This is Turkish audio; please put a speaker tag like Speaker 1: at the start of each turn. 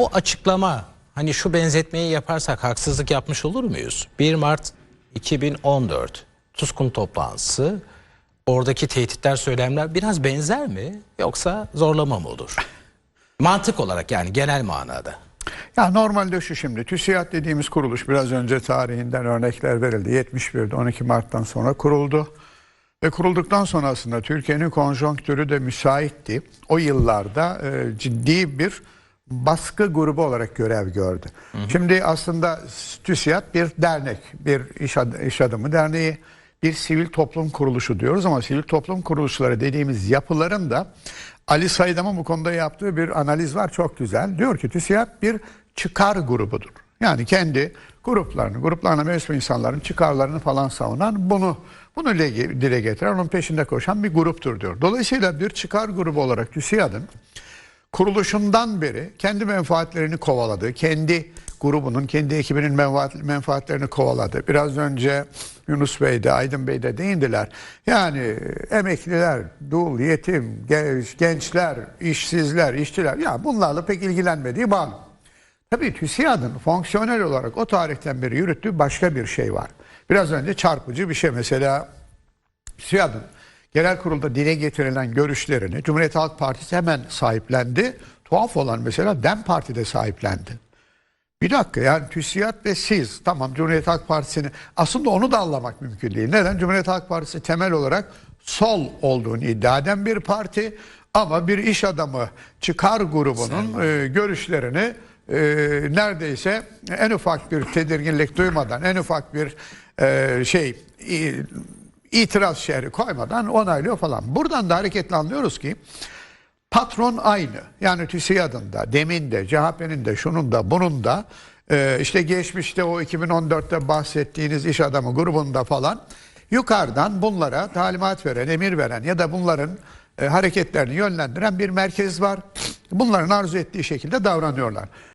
Speaker 1: Bu açıklama hani şu benzetmeyi yaparsak haksızlık yapmış olur muyuz? 1 Mart 2014 Tuskun toplantısı oradaki tehditler söylemler biraz benzer mi yoksa zorlama mı olur? Mantık olarak yani genel manada.
Speaker 2: Ya normalde şu şimdi TÜSİAD dediğimiz kuruluş biraz önce tarihinden örnekler verildi. 71'de 12 Mart'tan sonra kuruldu. Ve kurulduktan sonra aslında Türkiye'nin konjonktürü de müsaitti. O yıllarda e, ciddi bir baskı grubu olarak görev gördü. Şimdi aslında TÜSİAD bir dernek, bir iş, ad- iş adamı derneği, bir sivil toplum kuruluşu diyoruz ama sivil toplum kuruluşları dediğimiz yapıların da Ali Saydam'ın bu konuda yaptığı bir analiz var çok güzel. Diyor ki TÜSİAD bir çıkar grubudur. Yani kendi gruplarını, gruplarına mensup insanların çıkarlarını falan savunan bunu bunu dile getiren, onun peşinde koşan bir gruptur diyor. Dolayısıyla bir çıkar grubu olarak TÜSİAD'ın kuruluşundan beri kendi menfaatlerini kovaladı. Kendi grubunun, kendi ekibinin menfaat, menfaatlerini kovaladı. Biraz önce Yunus Bey de Aydın Bey de değindiler. Yani emekliler, dul, yetim, genç, gençler, işsizler, işçiler ya bunlarla pek ilgilenmediği bağlı. Tabii TÜSİAD'ın fonksiyonel olarak o tarihten beri yürüttüğü başka bir şey var. Biraz önce çarpıcı bir şey mesela TÜSİAD'ın genel kurulda dile getirilen görüşlerini Cumhuriyet Halk Partisi hemen sahiplendi. Tuhaf olan mesela DEM Parti de sahiplendi. Bir dakika yani TÜSİAD ve siz tamam Cumhuriyet Halk Partisi'ni aslında onu da anlamak mümkün değil. Neden? Cumhuriyet Halk Partisi temel olarak sol olduğunu iddia eden bir parti ama bir iş adamı çıkar grubunun e, görüşlerini e, neredeyse en ufak bir tedirginlik duymadan en ufak bir e, şey i- itiraz şehri koymadan onaylıyor falan. Buradan da hareketle anlıyoruz ki patron aynı. Yani TÜSİAD'ın da, demin de, CHP'nin de, şunun da, bunun da e, işte geçmişte o 2014'te bahsettiğiniz iş adamı grubunda falan yukarıdan bunlara talimat veren, emir veren ya da bunların e, hareketlerini yönlendiren bir merkez var. Bunların arzu ettiği şekilde davranıyorlar.